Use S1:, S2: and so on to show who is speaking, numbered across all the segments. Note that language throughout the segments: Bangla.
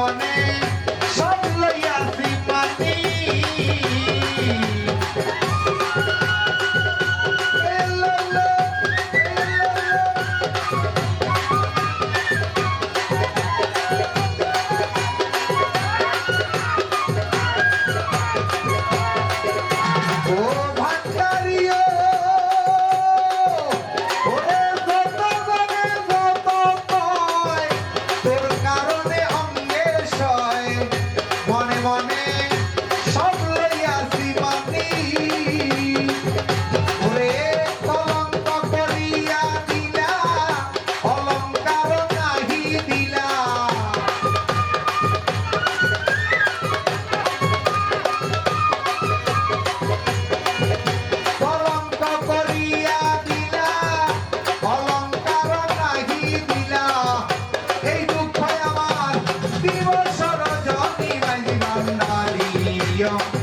S1: morning. 안녕.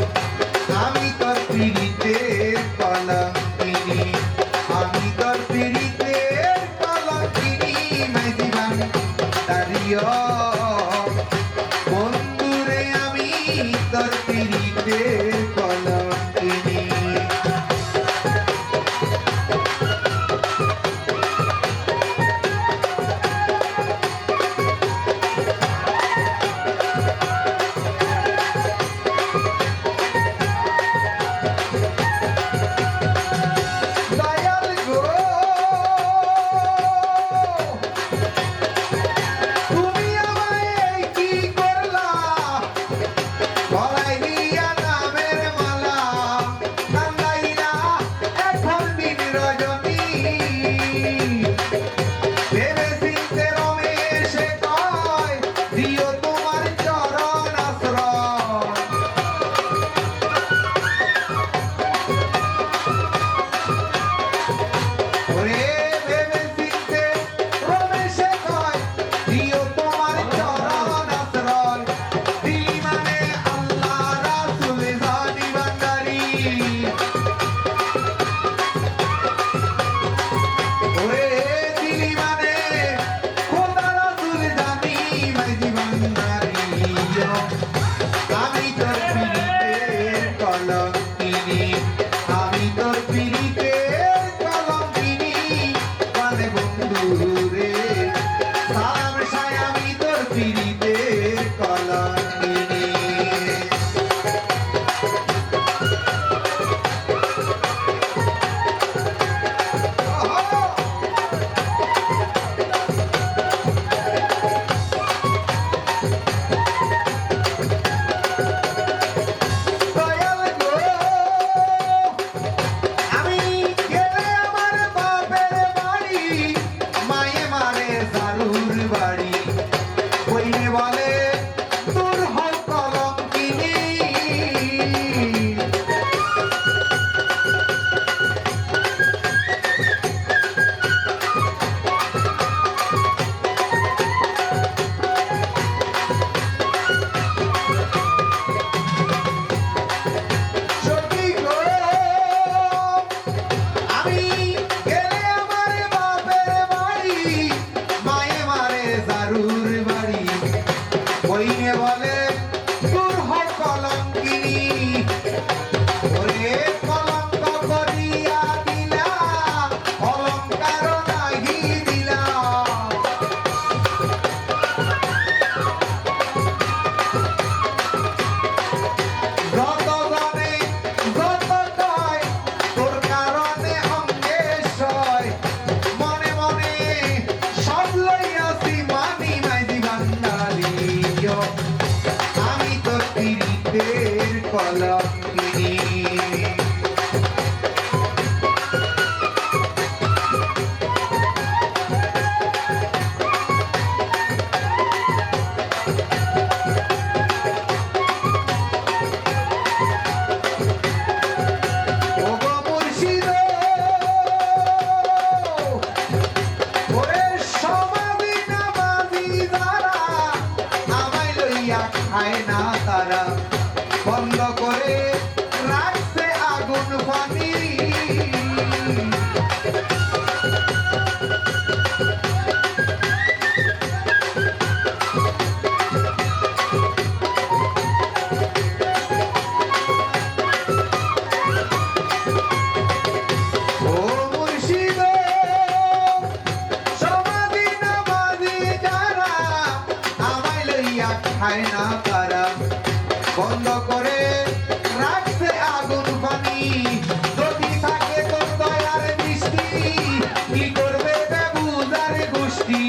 S1: I am. খায় না তারা। বন্ধ করে রাখছে আগুন পানি। খায় না তারা বন্ধ করে রাখছে আগুন পানি। যদি থাকে তোর দয়ার দৃষ্টি, কি করবে বেবুজার গোষ্ঠী?